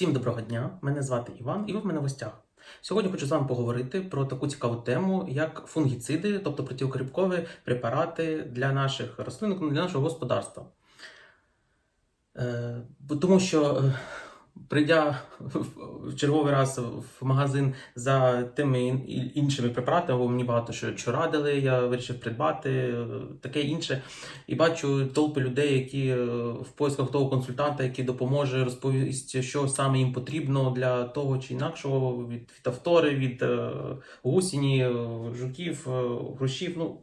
Всім доброго дня! Мене звати Іван, і ви в мене в гостях. Сьогодні хочу з вами поговорити про таку цікаву тему, як фунгіциди, тобто противокріпкові препарати для наших рослин, для нашого господарства. Е, тому що, е, прийдя в- черговий раз в магазин за тими іншими препаратами, бо мені багато що, що радили, я вирішив придбати, таке інше. І бачу толпи людей, які е, в поисках того консультанта, який допоможе розповісти, що саме їм потрібно для того чи інакшого, від фітофтори, від е, гусіні, е, жуків, грушів. Ну,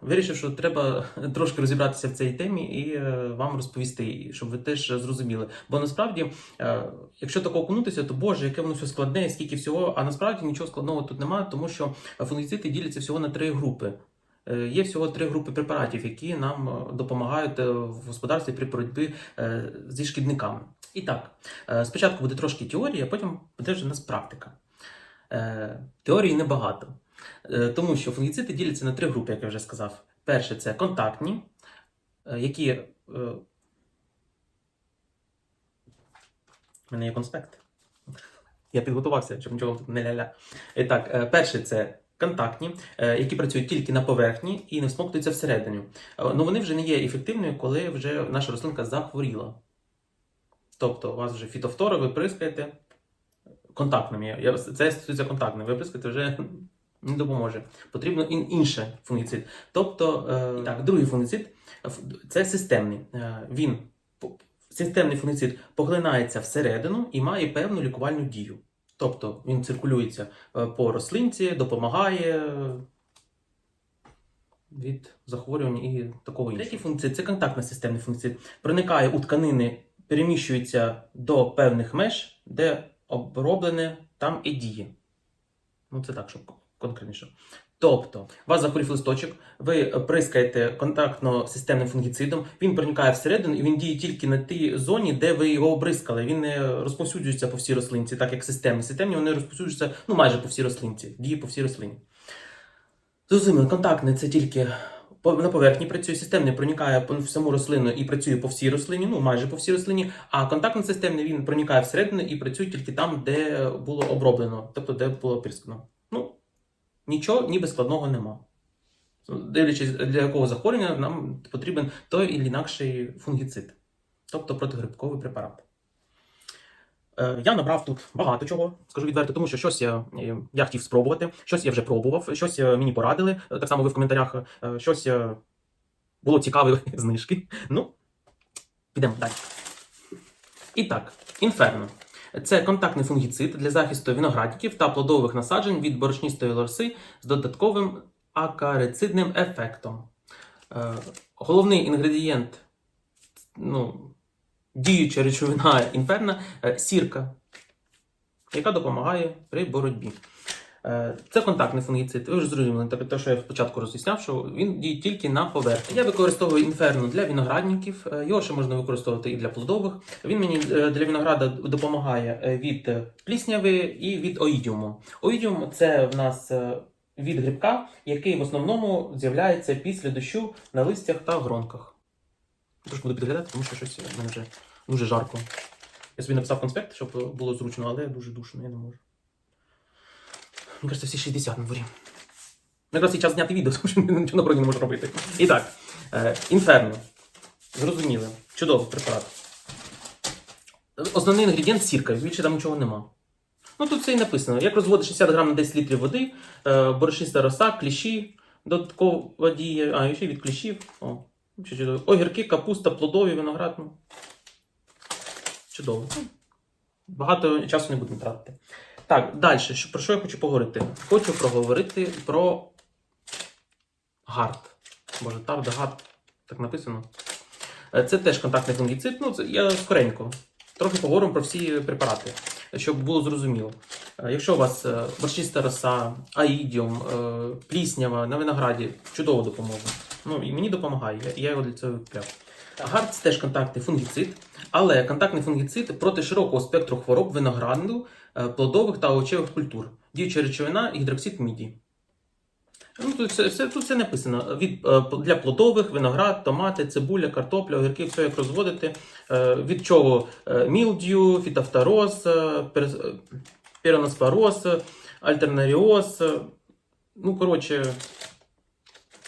вирішив, що треба трошки розібратися в цій темі і е, вам розповісти, щоб ви теж зрозуміли. Бо насправді, е, якщо тако окунутися, то боже, яке воно все складне, скільки всього, а насправді нічого складного тут немає, тому що фунгіциди діляться всього на три групи. Е, Є всього три групи препаратів, які нам допомагають в господарстві при боротьбі зі шкідниками. І так, спочатку буде трошки теорії, а потім буде вже у нас практика. Теорії небагато, тому що фунгіциди діляться на три групи, як я вже сказав. Перше це контактні, е, які. е, У мене є конспект. Я підготувався, щоб нічого тут не ля-ля. І так, е, перше це контактні, е, які працюють тільки на поверхні і не всмоктуються всередину. Е, Ну вони вже не є ефективною, коли вже наша рослинка захворіла. Тобто, у вас вже фітофтори, ви прискаєте контактними. Це стосується контактним. Ви прискаєте вже не допоможе. Потрібно ін- інше фунгіцид. Тобто, е, так, другий фунгіцид це системний. Е, Він системний фунгіцид поглинається всередину і має певну лікувальну дію. Тобто він циркулюється е, по рослинці, допомагає е, від захворювань і такого іншого. Третій функцій це контактна системний функцій. Проникає у тканини, переміщується до певних меж, де оброблене там і діє. Ну, це так, щоб конкретніше. Тобто, вас захворів листочок, ви прискаєте контактно-системним фунгіцидом, він проникає всередину і він діє тільки на тій зоні, де ви його обрискали. Він не розповсюджується по всій рослинці, так як системні. Системні вони розповсюджуються ну, майже по всій рослинці, діє по всій рослині. Зрозуміло, контактне це тільки на поверхні працює, системний проникає по всьому рослину і працює по всій рослині, ну майже по всій рослині, а контактно-системний він проникає всередину і працює тільки там, де було оброблено, тобто де було оприскано. Ну, нічого ніби складного нема. Дивлячись, для якого захворювання нам потрібен той і інакший фунгіцид, тобто протигрибковий препарат. Е, Я набрав тут багато чого, скажу відверто, тому що щось я, е, я хотів спробувати, щось я вже пробував, щось е, мені порадили. Так само ви в коментарях, щось було цікаве знижки. Ну, підемо далі. І так, інферно. Це контактний фунгіцид для захисту виноградників та плодових насаджень від борошністої лорси з додатковим акарицидним ефектом. Е, Головний інгредієнт, ну, діюча речовина інферна е, сірка, яка допомагає при боротьбі. Е, Це контактний фунгіцид. Ви вже зрозуміли, те, що я спочатку роз'ясняв, що він діє тільки на поверхні. Я використовую інферно для виноградників, е, його ще можна використовувати і для плодових. Він мені е, для винограда допомагає від плісняви і від оїдіуму. Оїдіум це в нас від грибка, який в основному з'являється після дощу на листях та гронках. Трошки буду підглядати, тому що щось в мене вже дуже жарко. Я собі написав конспект, щоб було зручно, але дуже душно, я не можу. Мені кажется, всі 60 на дворі. Якраз і час зняти відео, тому що нічого на городі не можу робити. І так, е, інферно. Зрозуміли. Чудовий препарат. Основний інгредієнт сірка, більше там нічого нема. Ну тут все і написано. Як розводити 60 грам на 10 літрів води, е, борошниста роса, кліщі, додаткова діє, а і ще від кліщів. О, ще чудово. Огірки, капуста, плодові, виноград. Ну. Чудово. Ну, Багато часу не будемо тратити. Так, далі, що- про що я хочу поговорити? Хочу проговорити про гард. Боже, тарда гард, так написано. Е, Це теж контактний фунгіцид. Ну, це я скоренько. Трохи поговоримо про всі препарати, щоб було зрозуміло. Е, Якщо у вас е, борщиста роса, аїдіум, пліснява на винограді, чудово допоможе. Ну і мені допомагає, я, його для цього випряв. Гард це теж контактний фунгіцид, але контактний фунгіцид проти широкого спектру хвороб винограду, плодових та овочевих культур. Діюча речовина гідроксид міді. Ну, тут все, все, тут все написано. Від, е, для плодових, виноград, томати, цибуля, картопля, огірки, все як розводити. Е, від чого мілдію, фітофтороз, е, е, е, альтернаріоз. е, Ну, коротше,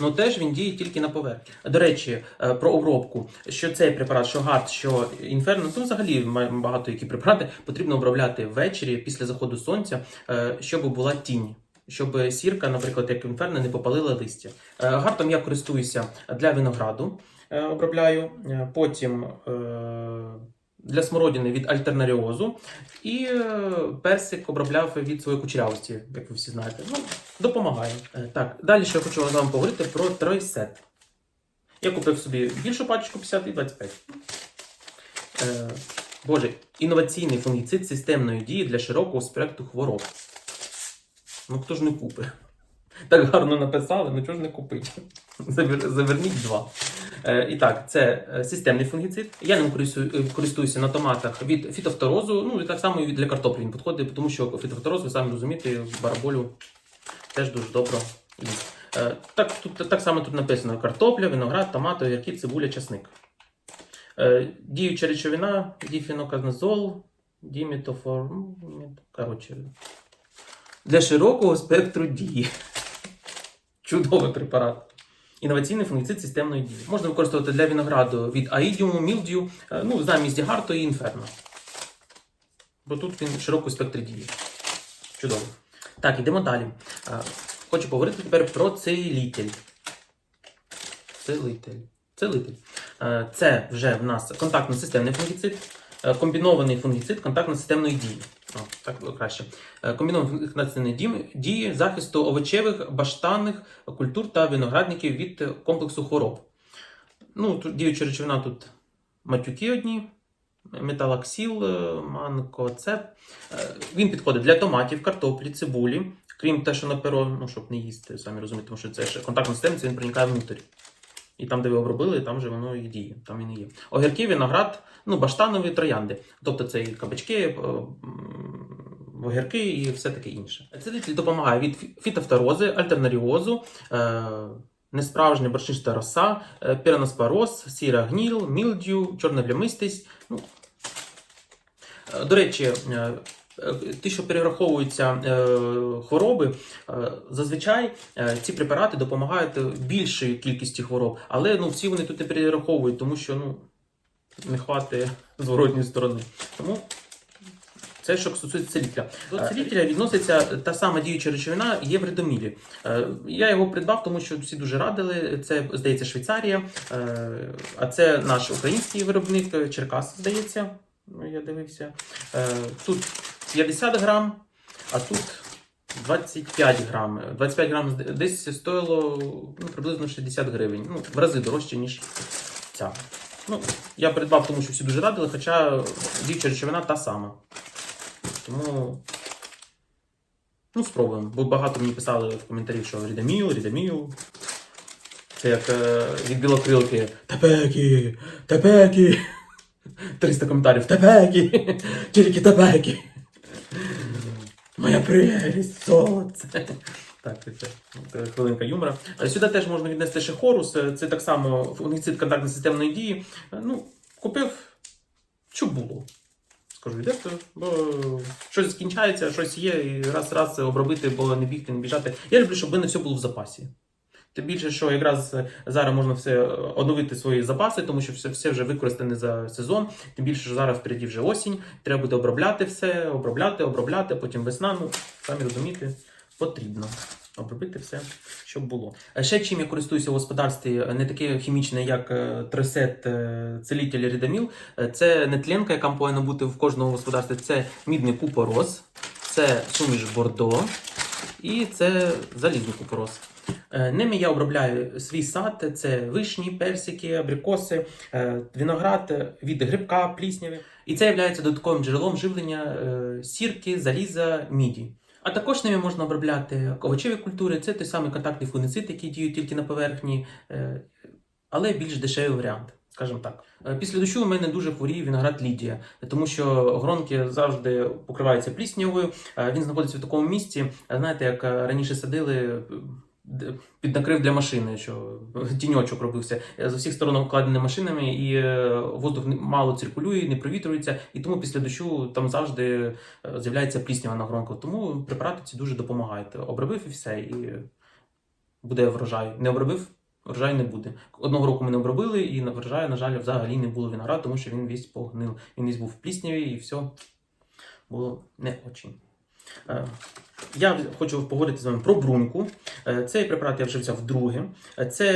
ну теж він діє тільки на поверхні. До речі, е, про обробку. Що цей препарат, що гард, що інферно, ну взагалі багато які препарати потрібно обробляти ввечері після заходу сонця, е, щоб була тінь. Щоб сірка, наприклад, як інферно, не попалила листя. Е, Гартом я користуюся для винограду, обробляю, потім для смородини від альтернаріозу, і е, персик обробляв від своєї кучерявості, як ви всі знаєте. Ну, допомагає. Е, Так, далі ще я хочу з вами поговорити про тройсет. Я купив собі більшу пачку 50 і 25. Е, Боже, інноваційний фунгіцид системної дії для широкого спектру хвороб. Ну хто ж не купить? Так гарно написали, ну чого ж не купить? Завер- Заверніть два. Е, і так, це е, системний фунгіцид. Я ним е, користуюся на томатах від фітофторозу, ну і так само і для картоплі він підходить, тому що фітофтороз, ви самі розумієте, бараболю теж дуже добре їсть. Так, тут, так само тут написано: картопля, виноград, томати, огірки, цибуля, часник. Діюча речовина, діфіноказнозол, дімітофор. ну, Коротше, для широкого спектру дії. Чудовий препарат. Інноваційний фунгіцид системної дії. Можна використовувати для винограду від аїдіуму, мілдію, е, ну, замість дігарто і інферно. Бо тут він широкий спектр дії. Чудово. Так, йдемо далі. Е, Хочу поговорити тепер про целітель. Целитель. Целитель. Е, Це вже в нас контактно-системний фунгіцид, комбінований фунгіцид контактно-системної дії. О, так краще. Е, Комбінований дії, дії захисту овочевих, баштанних культур та виноградників від е, комплексу хвороб. Ну, тут діюча речовина тут матюки одні, металаксіл, е, манкоцеп. Він підходить для томатів, картоплі, цибулі, крім те, що на перо, ну, щоб не їсти, самі розумієте, тому що це ж контактна система, це він проникає внутрі. І там, де ви обробили, там же воно і діє, там він і є. Огірки, виноград, ну, баштанові троянди. Тобто це і кабачки, е, огірки і все таке інше. Цілитель допомагає від фі- фітофторози, альтернаріозу, е, несправжня борщиста роса, е, піраноспороз, сіра гніл, мілдю, чорна плямистість. Ну, до речі, ті, що перераховуються е, хвороби, е, зазвичай е, ці препарати допомагають більшої кількості хвороб, але ну, всі вони тут не перераховують, тому що ну, не хватить зворотньої сторони. Тому це що стосується целітля. До целітля відноситься та сама діюча речовина євредомілі. Е, Я його придбав, тому що всі дуже радили. Це, здається, Швейцарія, е, а це наш український виробник е, Черкас, здається. Ну, я дивився. Е, Тут 50 грам, а тут 25 грам. 25 грам десь стоїло ну, приблизно 60 гривень. Ну, в рази дорожче, ніж ця. Ну, я придбав, тому що всі дуже радили, хоча діюча речовина та сама. Тому. Ну, спробуємо. Бо багато мені писали в коментарі, що рідаміл, рідаміл. Це як е, від білокрилки. Тепекі! Тепекі! 300 коментарів. Тепекі! Тільки тепекі! Моя прелість, сонце! Так, це, хвилинка юмора. Е, Сюди теж можна віднести ще хорус. Е, Це так само фунгіцид контактно-системної дії. Е, Ну, купив, що було. Скажу відверто, бо щось скінчається, щось є, і раз-раз обробити, бо не бігти, не біжати. Я люблю, щоб в мене все було в запасі. Тим більше, що якраз зараз можна все оновити свої запаси, тому що все, все вже використане за сезон. Тим більше, що зараз впереді вже осінь, треба буде обробляти все, обробляти, обробляти, потім весна. Ну, самі розумієте, потрібно обробити все, щоб було. Е, Ще чим я користуюся в господарстві, е, не таке хімічне, як е, тресет, е, целітель, рідаміл. Е, Це нетленка, яка повинна бути в кожному господарстві. Це мідний купорос, це суміш бордо і це залізний купорос. Е, Ними я обробляю свій сад, це вишні, персики, абрикоси, е, виноград від грибка, плісняви. І це є додатковим джерелом живлення е, сірки, заліза, міді. А також ними можна обробляти овочеві культури, це той самий контактний фунгицид, який діє тільки на поверхні, але більш дешевий варіант. Скажімо так, Е, після дощу у мене дуже хворіє виноград Лідія, тому що гронки завжди покриваються пліснявою. Е, Він знаходиться в такому місці, е, знаєте, як раніше садили під накрив для машини, що тіньочок робився. З усіх сторон обкладені машинами, і воздух мало циркулює, не провітрюється, і тому після дощу там завжди з'являється пліснява на гронку. Тому препарати ці дуже допомагають. Обробив і все, і буде врожай. Не обробив, врожаю не буде. Одного року ми не обробили, і на врожаю, на жаль, взагалі не було винограду, тому що він весь погнив. Він весь був в плісняві, і все було не очень. Е, Я хочу поговорити з вами про бруньку. Е, Цей препарат я вже взяв вдруге. Е, Це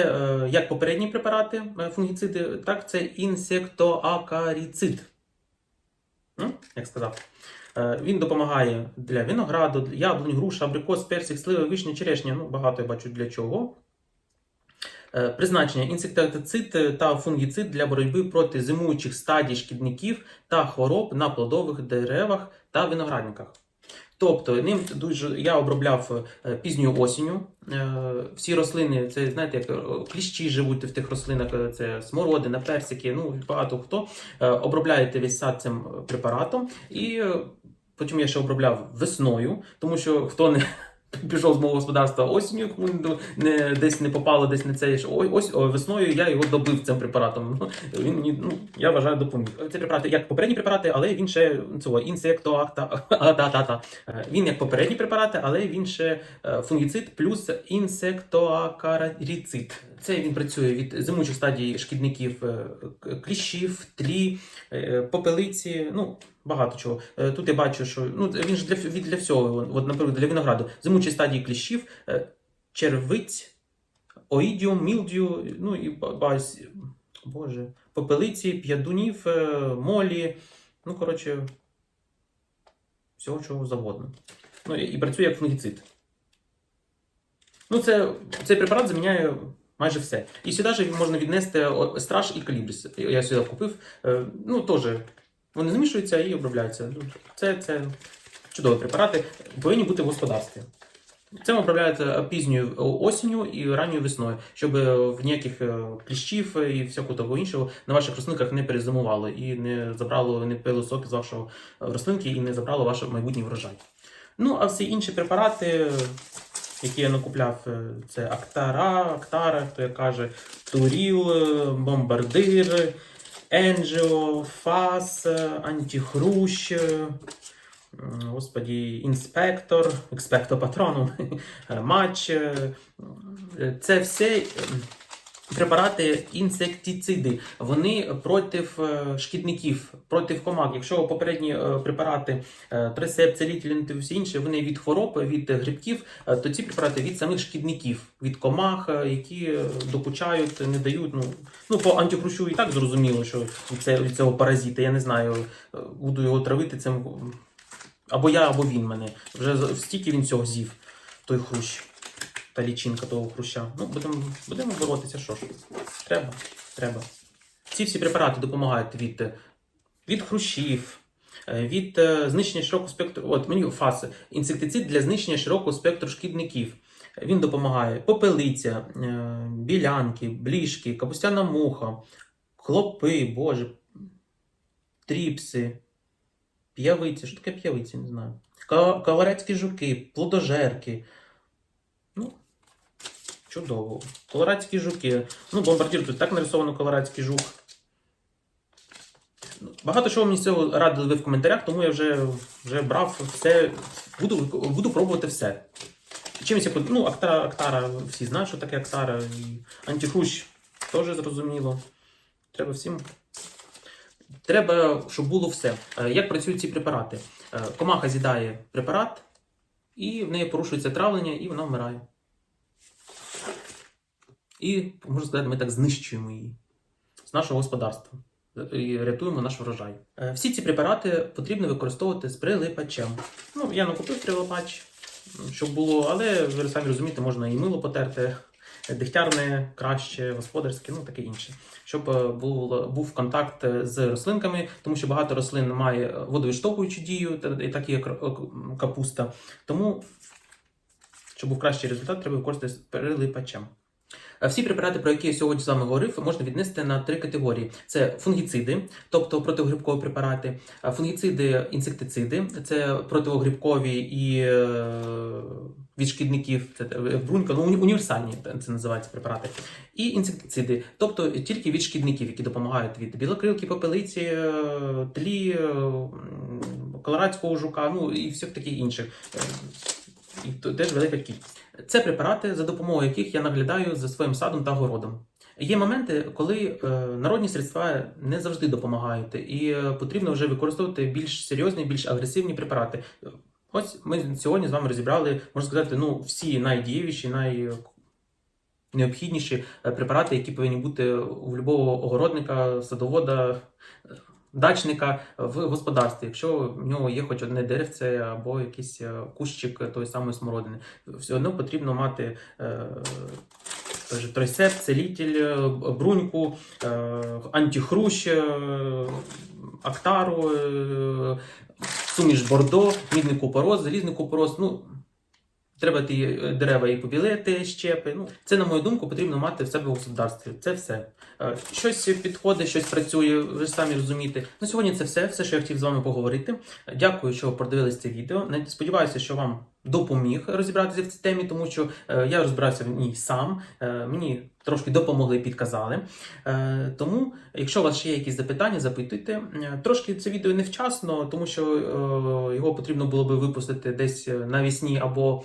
як попередні препарати, фунгіциди, так це інсектоакаріцид. Як сказав. Він допомагає для винограду, яблунь, груша, абрикос, персик, слива, вишня, черешня. Ну, багато я бачу для чого. Е, Призначення інсектицид та фунгіцид для боротьби проти зимуючих стадій шкідників та хвороб на плодових деревах та виноградниках. Тобто ним дуже я обробляв е, пізньою осінню. Е, Всі рослини, це знаєте, як кліщі живуть в тих рослинах, це смородина, персики, ну багато хто. Обробляєте весь сад цим препаратом. І потім я ще обробляв весною, тому що хто не пішов з мого господарства осінню, не- десь не попало, десь не це. Ось, ось весною я його добив цим препаратом. Ну, Він мені, ну, я вважаю, допоміг. Це препарати як попередні препарати, але він ще цього інсектоакта. а, та, та, та. Е, Він як попередні препарати, але він ще е, фунгіцид плюс інсектоакаріцид. Це він працює від зимучих стадій шкідників е, кліщів, тлі, е, попелиці, ну багато чого. Е, Тут я бачу, що ну він ж для, для всього, от, наприклад, для винограду. Зимучі стадії кліщів, е, червиць, оїдіум, мілдію, ну і боже, попелиці, п'ядунів, е, молі, ну коротше, всього чого завгодно. Ну і, працює як фунгіцид. Ну, це, цей препарат заміняє майже все. І сюди ж можна віднести страж і калібріс. Я сюди купив. Ну, теж вони змішуються і обробляються. Це, це чудові препарати, повинні бути в господарстві. Цим обробляється пізньою осінню і ранньою весною, щоб е, в ніяких е, кліщів і всякого того іншого на ваших рослинках не перезимувало і не забрало, не пило сок з вашого е, рослинки і не забрало ваш майбутній врожай. Ну, а всі інші препарати, які я накупляв, е, це Актара, Актара, хто як каже, Туріл, е, Бомбардир, Енджіо, Фас, Антіхрущ, Господі, інспектор, експекто патроном, е, матч. Це все е, препарати інсектициди. Вони проти е, шкідників, проти комах. Якщо попередні е, препарати е, тресеп, целітелін та всі інші, вони від хвороб, від грибків, то ці препарати від самих шкідників, від комах, які докучають, не дають. Ну, ну по антихрущу і так зрозуміло, що це- від цього паразита. Я не знаю, буду його травити цим. Або я, або він мене. Вже стільки він цього з'їв, той хрущ. Та лічинка того хруща. Ну, будемо, будемо боротися, що ж. Треба, треба. Ці всі препарати допомагають від, від хрущів, е, від е, знищення широкого спектру. От мені фас, інсектицид для знищення широкого спектру шкідників. Він допомагає попелиця, е, білянки, бліжки, капустяна муха, клопи, боже, тріпси, п'явиці. Що таке п'явиці? Не знаю. Каварецькі жуки, плодожерки. Чудово. Колорадські жуки. Ну, бомбардір тут так нарисовано колорадський жук. Багато чого мені з цього радили ви в коментарях, тому я вже, вже брав все. Буду, буду пробувати все. Чимось я ну, Актара, Актара, всі знають, що таке Актара. І Антихрущ теж зрозуміло. Треба всім. Треба, щоб було все. Е, Як працюють ці препарати? Е, Комаха з'їдає препарат, і в неї порушується травлення, і вона вмирає. І, можна сказати, ми так знищуємо її з нашого господарства і рятуємо наш врожай. Е, Всі ці препарати потрібно використовувати з прилипачем. Ну, я накупив прилипач, щоб було, але ви самі розумієте, можна і мило потерти, дегтярне краще, господарське, ну таке інше. Щоб е, був, був контакт е, з рослинками, тому що багато рослин має водовідштовхуючу дію, і так е, капуста. Тому, щоб був кращий результат, треба використати з прилипачем. Е, Всі препарати, про які я сьогодні з вами говорив, можна віднести на три категорії: це фунгіциди, тобто протигрибкові препарати, е, фунгіциди, інсектициди, це противогрибкові і е, від шкідників, це брунька, ну універсальні це називаються препарати, і інсектициди, тобто тільки від шкідників, які допомагають від білокрилки, попелиці, тлі, колорадського жука, ну і всіх таких інших. І теж велика кількість. Це препарати, за допомогою яких я наглядаю за своїм садом та городом. Є моменти, коли е, народні средства не завжди допомагають, і е, потрібно вже використовувати більш серйозні, більш агресивні препарати. Ось ми сьогодні з вами розібрали, можна сказати, ну, всі найдієвіші, найнеобхідніші е, препарати, які повинні бути у будь-якого огородника, садовода, дачника в господарстві, якщо в нього є хоч одне деревце або якийсь е, кущик тої самої смородини. Все одно потрібно мати. е, тройсеп, целітель, е, бруньку, антихрущ, актару, суміш бордо, мідний купороз, залізний купороз. Ну, треба ті е, дерева і побілити, щепи. Ну, це, на мою думку, потрібно мати в себе в господарстві. Це все. Е, Щось підходить, щось працює, ви ж самі розумієте. На сьогодні це все, все, що я хотів з вами поговорити. Дякую, що продивились це відео. Сподіваюся, що вам допоміг розібратися в цій темі, тому що е, я розбирався в ній сам. Е, мені трошки допомогли, підказали. Е, тому, якщо у вас ще є якісь запитання, запитуйте. Трошки це відео невчасно, тому що його потрібно було би випустити десь навесні або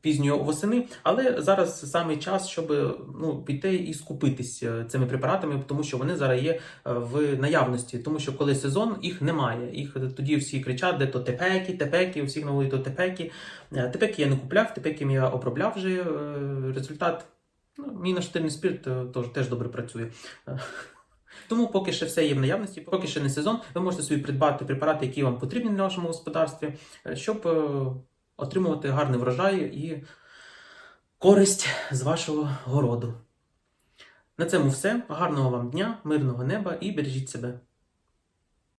пізньої восени. Але зараз саме час, щоб ну, піти і скупитись цими препаратами, тому що вони зараз є в наявності. Тому що коли сезон, їх немає. Їх тоді всі кричать, де то тепеки, тепеки, у всіх на вулиці то тепеки. Е, Тепеки я не купляв, тепеки я обробляв вже. е, Результат ну, мій наштирний спирт е, теж, добре працює. Тому поки ще все є в наявності, поки ще не сезон, ви можете собі придбати препарати, які вам потрібні на вашому господарстві, щоб отримувати гарний врожай і користь з вашого городу. На цьому все. Гарного вам дня, мирного неба і бережіть себе.